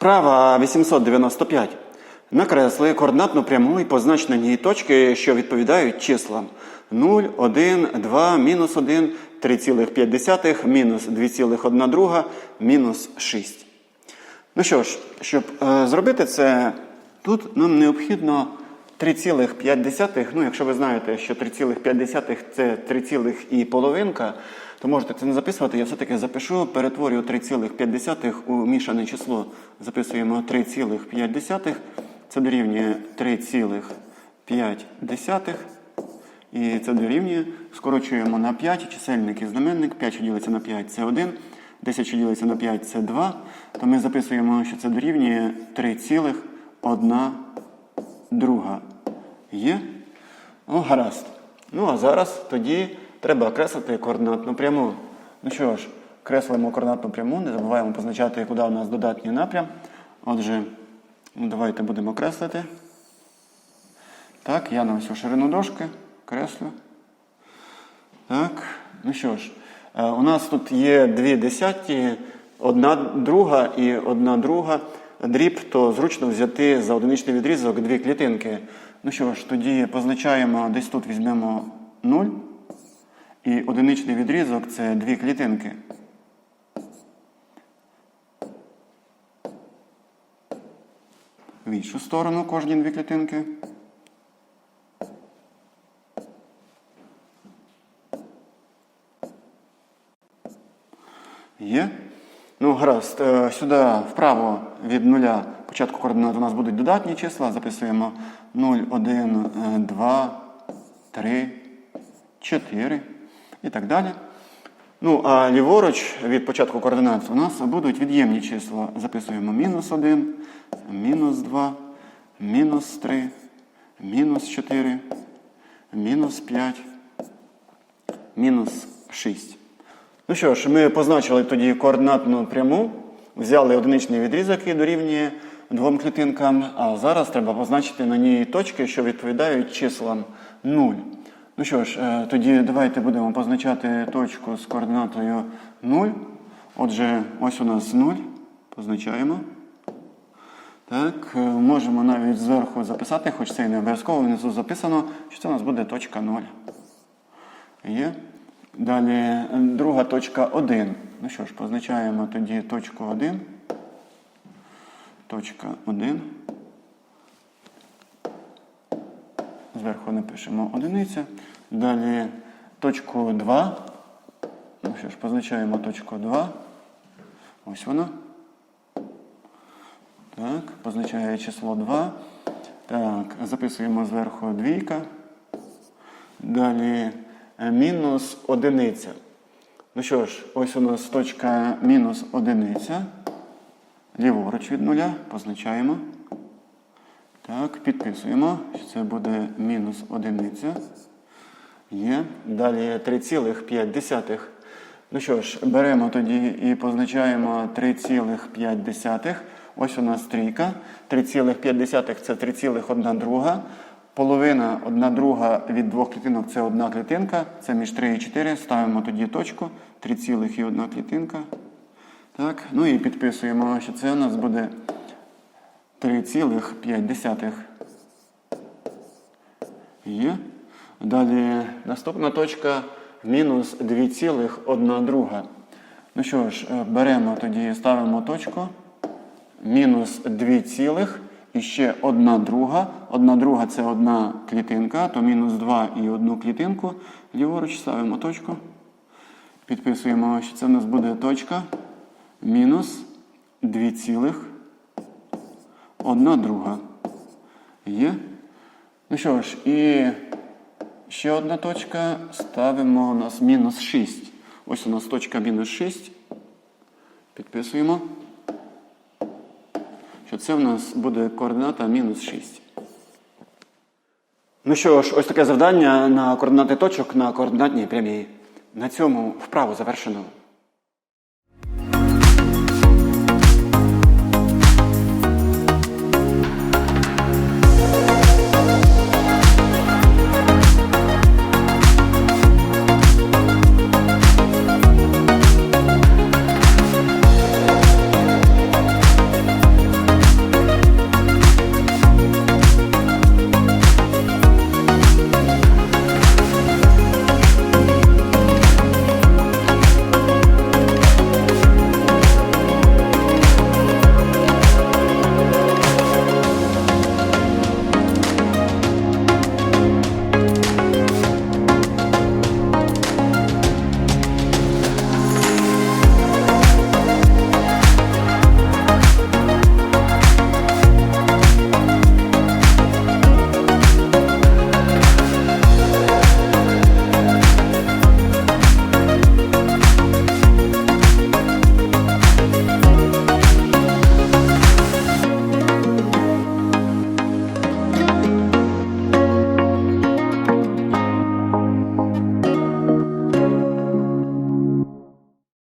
Вправа 895. Накресли координатну пряму і позначте на ній точки, що відповідають числам 0, 1, 2, мінус 1, 3,5, мінус 2,1 друга, мінус 6. Ну що ж, щоб е, зробити це, тут нам необхідно 3,5. Ну, якщо ви знаєте, що 3,5 це 3, і половинка, то можете це не записувати. Я все-таки запишу, перетворюю 3,5 у мішане число. Записуємо 3,5. Це дорівнює 3,5. І це дорівнює. Скорочуємо на 5, чисельник і знаменник. 5, що ділиться на 5 це 1. 10, що ділиться на 5 це 2. То ми записуємо, що це дорівнює 3,1 друга. Є? Ну, гаразд. Ну, а зараз тоді треба окреслити координатну пряму. Ну що ж, креслимо координатну пряму, не забуваємо позначати, куди у нас додатній напрям. Отже, ну, давайте будемо креслити. Так, я на всю ширину дошки креслю. Так, ну що ж, е, у нас тут є дві десяті, одна друга і одна друга. Дріб, то зручно взяти за одиничний відрізок дві клітинки. Ну що ж, тоді позначаємо, десь тут візьмемо 0. І одиничний відрізок це дві клітинки. В іншу сторону кожні дві клітинки. Є. Ну, гаразд. Е, Сюди вправо від нуля початку координат у нас будуть додатні числа. Записуємо 0, 1, 2, 3, 4 і так далі. Ну, а ліворуч від початку координат у нас будуть від'ємні числа. Записуємо мінус 1, мінус 2, мінус 3, мінус 4, мінус 5, мінус 6. Ну що ж, ми позначили тоді координатну пряму, взяли одиничний відрізок, який дорівнює двом клітинкам, а зараз треба позначити на ній точки, що відповідають числам 0. Ну що ж, е, тоді давайте будемо позначати точку з координатою 0. Отже, ось у нас 0. Позначаємо. Так, е, можемо навіть зверху записати, хоч це і не обов'язково, внизу записано, що це у нас буде точка 0. Є. Далі друга точка 1. Ну що ж, позначаємо тоді точку 1. Точка 1. Зверху напишемо одиниця. Далі точку 2. Ну що ж, позначаємо точку 2. Ось воно. Так, позначає число 2. Так, записуємо зверху двійка. Далі мінус одиниця. Ну що ж, ось у нас точка мінус одиниця. Ліворуч від нуля позначаємо. Так, підписуємо, що це буде мінус одиниця. Є. Далі 3,5. Ну що ж, беремо тоді і позначаємо 3,5. Ось у нас трійка. 3,5 це 3,1 друга. Половина одна друга від двох клітинок це одна клітинка. Це між 3 і 4. Ставимо тоді точку. 3,1 клітинка. Так, ну і підписуємо, що це у нас буде 3,5. Є. Далі наступна точка мінус 2,1 друга. Ну що ж, е, беремо тоді, ставимо точку. Мінус 2 цілих і ще одна друга. Одна друга це одна клітинка, то мінус 2 і одну клітинку. Ліворуч ставимо точку. Підписуємо, що це в нас буде точка. Мінус 2 цілих. Одна друга. Є. Ну що ж, і ще одна точка. Ставимо у нас мінус 6. Ось у нас точка мінус 6. Підписуємо. Що це в нас буде координата мінус 6. Ну що ж, ось таке завдання на координати точок на координатній прямій. На цьому вправу завершено.